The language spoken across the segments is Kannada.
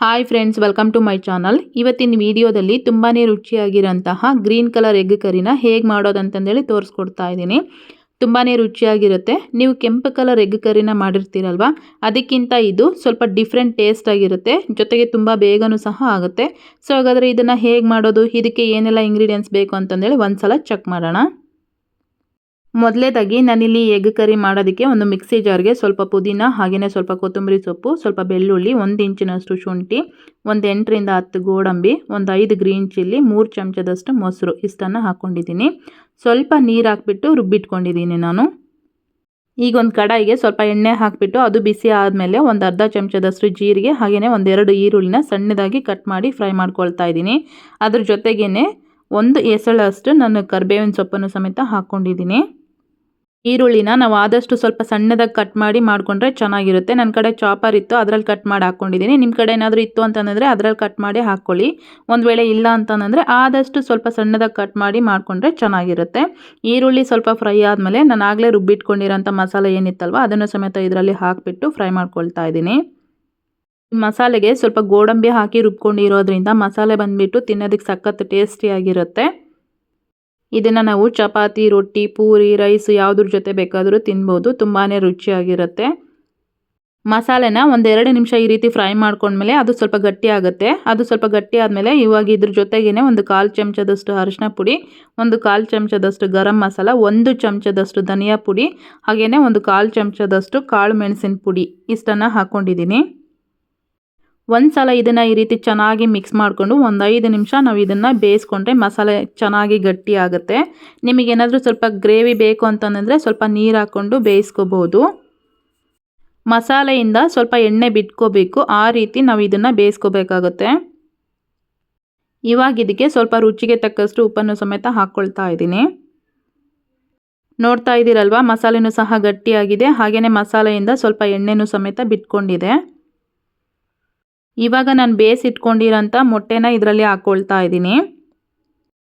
Hi friends welcome to my channel ಇವತ್ತಿನ ವಿಡಿಯೋದಲ್ಲಿ ತುಂಬಾ ರುಚಿಯಾಗಿರೋಂತಹ ಗ್ರೀನ್ ಕಲರ್ ಎಗ್ ಕರಿನ ಹೇಗೆ ಮಾಡೋದಂತಂದೇಳಿ ತೋರಿಸ್ಕೊಡ್ತಾ ಇದ್ದೀನಿ. ತುಂಬಾ ರುಚಿಯಾಗಿರುತ್ತೆ. ನೀವು ಕೆಂಪು ಕಲರ್ ಎಗ್ ಕರಿನ ಮಾಡಿರ್ತೀರಲ್ವ? ಅದಕ್ಕಿಂತ ಇದು ಸ್ವಲ್ಪ ಡಿಫ್ರೆಂಟ್ ಟೇಸ್ಟ್ ಆಗಿರುತ್ತೆ. ಜೊತೆಗೆ ತುಂಬ ಬೇಗನೂ ಸಹ ಆಗುತ್ತೆ. ಸೊ ಹಾಗಾದರೆ ಇದನ್ನು ಹೇಗೆ ಮಾಡೋದು? ಇದಕ್ಕೆ ಏನೆಲ್ಲ ಇಂಗ್ರೀಡಿಯೆಂಟ್ಸ್ ಬೇಕು ಅಂತಂದೇಳಿ ಒಂದು ಸಲ ಚೆಕ್ ಮಾಡೋಣ. ಮೊದಲೇದಾಗಿ ನಾನಿಲ್ಲಿ ಎಗ್ ಕರಿ ಮಾಡೋದಕ್ಕೆ ಒಂದು ಮಿಕ್ಸಿ ಜಾರ್ಗೆ ಸ್ವಲ್ಪ ಪುದೀನ ಹಾಗೆಯೇ ಸ್ವಲ್ಪ ಕೊತ್ತಂಬರಿ ಸೊಪ್ಪು, ಸ್ವಲ್ಪ ಬೆಳ್ಳುಳ್ಳಿ, ಒಂದು ಇಂಚಿನಷ್ಟು ಶುಂಠಿ, ಒಂದು ಎಂಟರಿಂದ ಹತ್ತು ಗೋಡಂಬಿ, ಒಂದು ಐದು ಗ್ರೀನ್ ಚಿಲ್ಲಿ, ಮೂರು ಚಮಚದಷ್ಟು ಮೊಸರು. ಇಷ್ಟನ್ನು ಹಾಕ್ಕೊಂಡಿದ್ದೀನಿ ಸ್ವಲ್ಪ ನೀರು ಹಾಕ್ಬಿಟ್ಟು ರುಬ್ಬಿಟ್ಕೊಂಡಿದ್ದೀನಿ ನಾನು. ಈಗ ಒಂದು ಕಡಾಯಿಗೆ ಸ್ವಲ್ಪ ಎಣ್ಣೆ ಹಾಕಿಬಿಟ್ಟು ಅದು ಬಿಸಿ ಆದಮೇಲೆ ಒಂದು ಅರ್ಧ ಚಮಚದಷ್ಟು ಜೀರಿಗೆ ಹಾಗೆಯೇ ಒಂದೆರಡು ಈರುಳ್ಳಿನ ಸಣ್ಣದಾಗಿ ಕಟ್ ಮಾಡಿ ಫ್ರೈ ಮಾಡ್ಕೊಳ್ತಾ ಇದ್ದೀನಿ. ಅದ್ರ ಜೊತೆಗೇ ಒಂದು ಎಸಳಷ್ಟು ನಾನು ಕರ್ಬೇವಿನ ಸೊಪ್ಪನ್ನು ಸಮೇತ ಹಾಕ್ಕೊಂಡಿದ್ದೀನಿ ಈರುಳ್ಳಿನ ನಾವು ಆದಷ್ಟು ಸ್ವಲ್ಪ ಸಣ್ಣದಾಗಿ ಕಟ್ ಮಾಡಿ ಮಾಡಿಕೊಂಡ್ರೆ ಚೆನ್ನಾಗಿರುತ್ತೆ. ನನ್ನ ಕಡೆ ಚಾಪರ್ ಇತ್ತು, ಅದರಲ್ಲಿ ಕಟ್ ಮಾಡಿ ಹಾಕ್ಕೊಂಡಿದ್ದೀನಿ ನಿಮ್ಮ ಕಡೆ ಏನಾದರೂ ಇತ್ತು ಅಂತಂದರೆ ಅದರಲ್ಲಿ ಕಟ್ ಮಾಡಿ ಹಾಕ್ಕೊಳ್ಳಿ. ಒಂದು ವೇಳೆ ಇಲ್ಲ ಅಂತಂದರೆ ಆದಷ್ಟು ಸ್ವಲ್ಪ ಸಣ್ಣದಾಗಿ ಕಟ್ ಮಾಡಿ ಮಾಡಿಕೊಂಡ್ರೆ ಚೆನ್ನಾಗಿರುತ್ತೆ. ಈರುಳ್ಳಿ ಸ್ವಲ್ಪ ಫ್ರೈ ಆದಮೇಲೆ ನಾನು ಆಗಲೇ ರುಬ್ಬಿಟ್ಕೊಂಡಿರೋಂಥ ಮಸಾಲೆ ಏನಿತ್ತಲ್ವ, ಅದನ್ನು ಸಮೇತ ಇದರಲ್ಲಿ ಹಾಕಿಬಿಟ್ಟು ಫ್ರೈ ಮಾಡ್ಕೊಳ್ತಾ ಇದ್ದೀನಿ ಮಸಾಲೆಗೆ ಸ್ವಲ್ಪ ಗೋಡಂಬಿ ಹಾಕಿ ರುಬ್ಕೊಂಡಿರೋದ್ರಿಂದ ಮಸಾಲೆ ಬಂದುಬಿಟ್ಟು ತಿನ್ನೋದಕ್ಕೆ ಸಖತ್ತು ಟೇಸ್ಟಿಯಾಗಿರುತ್ತೆ ಇದನ್ನು ನಾವು ಚಪಾತಿ, ರೊಟ್ಟಿ, ಪೂರಿ, ರೈಸ್ ಯಾವುದ್ರ ಜೊತೆ ಬೇಕಾದರೂ ತಿನ್ಬೋದು. ತುಂಬಾ ರುಚಿಯಾಗಿರುತ್ತೆ. ಮಸಾಲೆನ ಒಂದೆರಡು ನಿಮಿಷ ಈ ರೀತಿ ಫ್ರೈ ಮಾಡ್ಕೊಂಡ್ಮೇಲೆ ಅದು ಸ್ವಲ್ಪ ಗಟ್ಟಿ ಆಗುತ್ತೆ. ಅದು ಸ್ವಲ್ಪ ಗಟ್ಟಿ ಆದಮೇಲೆ ಇವಾಗ ಇದ್ರ ಜೊತೆಗೇ ಒಂದು ಕಾಲು ಚಮಚದಷ್ಟು ಅರಿಶಿನ ಪುಡಿ, ಒಂದು ಕಾಲು ಚಮಚದಷ್ಟು ಗರಂ ಮಸಾಲ, ಒಂದು ಚಮಚದಷ್ಟು ಧನಿಯಾ ಪುಡಿ ಹಾಗೆಯೇ ಒಂದು ಕಾಲು ಚಮಚದಷ್ಟು ಕಾಳು ಮೆಣಸಿನ ಪುಡಿ ಇಷ್ಟನ್ನು ಹಾಕ್ಕೊಂಡಿದ್ದೀನಿ ಒಂದು ಸಲ ಇದನ್ನು ಈ ರೀತಿ ಚೆನ್ನಾಗಿ ಮಿಕ್ಸ್ ಮಾಡಿಕೊಂಡು ಒಂದು ಐದು ನಿಮಿಷ ನಾವು ಇದನ್ನು ಬೇಯಿಸ್ಕೊಂಡ್ರೆ ಮಸಾಲೆ ಚೆನ್ನಾಗಿ ಗಟ್ಟಿ ಆಗುತ್ತೆ. ನಿಮಗೇನಾದರೂ ಸ್ವಲ್ಪ ಗ್ರೇವಿ ಬೇಕು ಅಂತಂದರೆ ಸ್ವಲ್ಪ ನೀರು ಹಾಕ್ಕೊಂಡು ಬೇಯಿಸ್ಕೋಬೋದು. ಮಸಾಲೆಯಿಂದ ಸ್ವಲ್ಪ ಎಣ್ಣೆ ಬಿಟ್ಕೋಬೇಕು. ಆ ರೀತಿ ನಾವು ಇದನ್ನು ಬೇಯಿಸ್ಕೋಬೇಕಾಗುತ್ತೆ. ಇವಾಗ ಇದಕ್ಕೆ ಸ್ವಲ್ಪ ರುಚಿಗೆ ತಕ್ಕಷ್ಟು ಉಪ್ಪನ್ನು ಸಮೇತ ಹಾಕ್ಕೊಳ್ತಾ ಇದ್ದೀನಿ. ನೋಡ್ತಾ ಇದ್ದೀರಲ್ವ, ಮಸಾಲೆನೂ ಸಹ ಗಟ್ಟಿಯಾಗಿದೆ. ಹಾಗೆಯೇ ಮಸಾಲೆಯಿಂದ ಸ್ವಲ್ಪ ಎಣ್ಣೆನೂ ಸಮೇತ ಬಿಟ್ಕೊಂಡಿದೆ. ಇವಾಗ ನಾನು ಬೇಯಿಸಿಟ್ಕೊಂಡಿರೋಂಥ ಮೊಟ್ಟೆನ ಇದರಲ್ಲಿ ಹಾಕ್ಕೊಳ್ತಾ ಇದ್ದೀನಿ.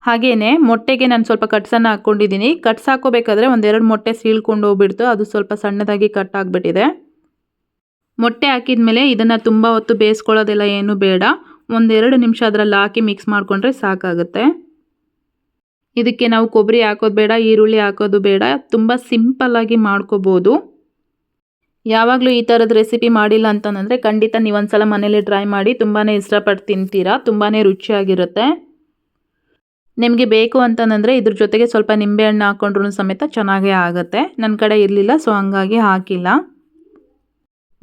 ಹಾಗೆಯೇ ಮೊಟ್ಟೆಗೆ ನಾನು ಸ್ವಲ್ಪ ಕಟ್ಸನ್ನು ಹಾಕ್ಕೊಂಡಿದ್ದೀನಿ. ಕಟ್ಸ್ ಹಾಕೋಬೇಕಾದ್ರೆ ಒಂದೆರಡು ಮೊಟ್ಟೆ ಸೀಳ್ಕೊಂಡು ಹೋಗ್ಬಿಡ್ತು. ಅದು ಸ್ವಲ್ಪ ಸಣ್ಣದಾಗಿ ಕಟ್ ಆಗಿಬಿಟ್ಟಿದೆ. ಮೊಟ್ಟೆ ಹಾಕಿದ ಮೇಲೆ ಇದನ್ನು ತುಂಬ ಹೊತ್ತು ಬೇಯಿಸ್ಕೊಳ್ಳೋದೆಲ್ಲ ಏನು ಬೇಡ. ಒಂದೆರಡು ನಿಮಿಷ ಅದರಲ್ಲಿ ಹಾಕಿ ಮಿಕ್ಸ್ ಮಾಡಿಕೊಂಡ್ರೆ ಸಾಕಾಗುತ್ತೆ. ಇದಕ್ಕೆ ನಾವು ಕೊಬ್ಬರಿ ಹಾಕೋದು ಬೇಡ, ಈರುಳ್ಳಿ ಹಾಕೋದು ಬೇಡ. ತುಂಬ ಸಿಂಪಲ್ಲಾಗಿ ಮಾಡ್ಕೋಬೋದು. ಯಾವಾಗಲೂ ಈ ಥರದ ರೆಸಿಪಿ ಮಾಡಿಲ್ಲ ಅಂತಂದರೆ ಖಂಡಿತ ನೀವು ಒಂದ್ಸಲ ಮನೇಲಿ ಟ್ರೈ ಮಾಡಿ ತುಂಬಾ ಇಷ್ಟಪಟ್ಟು ತಿಂತೀರಾ ತುಂಬಾ ರುಚಿಯಾಗಿರುತ್ತೆ. ನಿಮಗೆ ಬೇಕು ಅಂತಂದರೆ ಇದ್ರ ಜೊತೆಗೆ ಸ್ವಲ್ಪ ನಿಂಬೆಹಣ್ಣು ಹಾಕ್ಕೊಂಡ್ರೂ ಸಮೇತ ಚೆನ್ನಾಗೇ ಆಗುತ್ತೆ. ನನ್ನ ಕಡೆ ಇರಲಿಲ್ಲ ಸೊ ಹಂಗಾಗಿ ಹಾಕಿಲ್ಲ.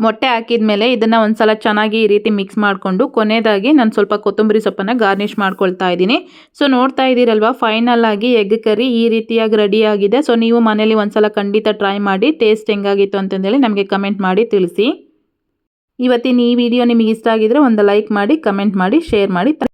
ಮೊಟ್ಟೆ ಹಾಕಿದ ಮೇಲೆ ಇದನ್ನು ಒಂದು ಸಲ ಚೆನ್ನಾಗಿ ಈ ರೀತಿ ಮಿಕ್ಸ್ ಮಾಡಿಕೊಂಡು ಕೊನೆಯದಾಗಿ ನಾನು ಸ್ವಲ್ಪ ಕೊತ್ತಂಬರಿ ಸೊಪ್ಪನ್ನು ಗಾರ್ನಿಷ್ ಮಾಡ್ಕೊಳ್ತಾ ಇದ್ದೀನಿ. ಸೊ ನೋಡ್ತಾ ಇದ್ದೀರಲ್ವ ಫೈನಲ್ ಆಗಿ ಎಗ್ ಕರಿ ಈ ರೀತಿಯಾಗಿ ರೆಡಿಯಾಗಿದೆ ಸೊ ನೀವು ಮನೇಲಿ ಒಂದು ಸಲ ಖಂಡಿತ ಟ್ರೈ ಮಾಡಿ ಟೇಸ್ಟ್ ಹೆಂಗಾಗಿತ್ತು ಅಂತಂದೇಳಿ ನಮಗೆ ಕಮೆಂಟ್ ಮಾಡಿ ತಿಳಿಸಿ. ಇವತ್ತಿನ ಈ ವಿಡಿಯೋ ನಿಮಗೆ ಇಷ್ಟ ಆಗಿದ್ರೆ ಒಂದು ಲೈಕ್ ಮಾಡಿ ಕಮೆಂಟ್ ಮಾಡಿ ಶೇರ್ ಮಾಡಿ.